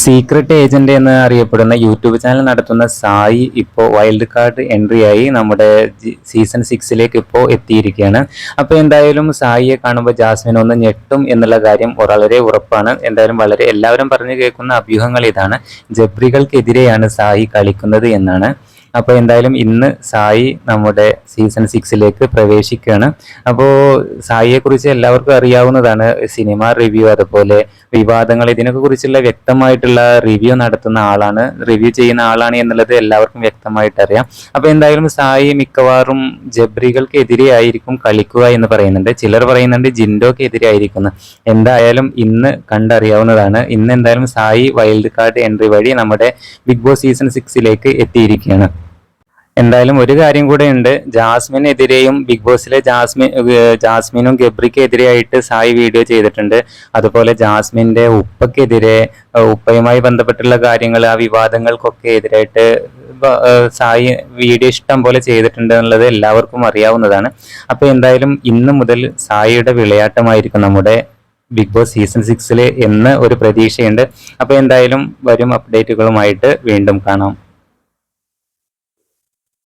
Secret agent എന്ന് അറിയപ്പെടുന്ന YouTube channel നടത്തുന്ന സായി ഇപ്പോൾ വൈൽഡ് കാർഡ് എൻട്രി ആയി നമ്മുടെ സീസൺ സിക്സിലേക്ക് ഇപ്പോൾ എത്തിയിരിക്കുകയാണ്. അപ്പോൾ എന്തായാലും സായിയെ കാണുമ്പോൾ ജാസ്മിൻ ഒന്ന് ഞെട്ടും എന്നുള്ള കാര്യം വളരെ ഉറപ്പാണ്. എന്തായാലും വളരെ എല്ലാവരും പറഞ്ഞു കേൾക്കുന്ന അഭ്യൂഹങ്ങൾ ഇതാണ്. ജബ്രികൾക്കെതിരെയാണ് സായി കളിക്കുന്നത് എന്നാണ്. അപ്പോൾ എന്തായാലും ഇന്ന് സായി നമ്മുടെ സീസൺ സിക്സിലേക്ക് പ്രവേശിക്കുകയാണ്. അപ്പോൾ സായിയെ കുറിച്ച് എല്ലാവർക്കും അറിയാവുന്നതാണ് സിനിമ റിവ്യൂ അതുപോലെ വിവാദങ്ങൾ. ഇതിനൊക്കെ കുറിച്ചുള്ള വ്യക്തമായിട്ടുള്ള റിവ്യൂ നടത്തുന്ന ആളാണ്. റിവ്യൂ ചെയ്യുന്ന ആളാണ് എന്നുള്ളത് എല്ലാവർക്കും വ്യക്തമായിട്ട് അറിയാം. അപ്പോൾ എന്തായാലും സായി മിക്കവാറും ജബ്രികൾക്കെതിരെ ആയിരിക്കും കളിക്കുക എന്ന് പറയുന്നുണ്ട്. ചിലർ പറയുന്നുണ്ട് ജിൻഡോക്കെതിരെ ആയിരിക്കുന്നു എന്തായാലും ഇന്ന് കണ്ടറിയാവുന്നതാണ്. ഇന്ന് എന്തായാലും സായി വൈൽഡ് കാർഡ് എൻട്രി വഴി നമ്മുടെ ബിഗ് ബോസ് സീസൺ സിക്സിലേക്ക് എത്തിയിരിക്കുകയാണ്. എന്തായാലും ഒരു കാര്യം കൂടെ ഉണ്ട്. ജാസ്മിനെതിരെയും ബിഗ് ബോസിലെ ജാസ്മിൻ ജാസ്മിനും ഗബ്രിക്കെതിരെയായിട്ട് സായി വീഡിയോ ചെയ്തിട്ടുണ്ട്. അതുപോലെ ജാസ്മിന്റെ ഉപ്പക്കെതിരെ ഉപ്പയുമായി ബന്ധപ്പെട്ടുള്ള കാര്യങ്ങൾ ആ വിവാദങ്ങൾക്കൊക്കെ എതിരായിട്ട് സായി വീഡിയോ ഇഷ്ടം പോലെ ചെയ്തിട്ടുണ്ട് എന്നുള്ളത് എല്ലാവർക്കും അറിയാവുന്നതാണ്. അപ്പോൾ എന്തായാലും ഇന്ന് മുതൽ സായിയുടെ വിളയാട്ടമായിരിക്കും നമ്മുടെ ബിഗ് ബോസ് സീസൺ സിക്സിൽ എന്ന് ഒരു പ്രതീക്ഷയുണ്ട്. അപ്പോൾ എന്തായാലും വരും അപ്ഡേറ്റുകളുമായിട്ട് വീണ്ടും കാണാം.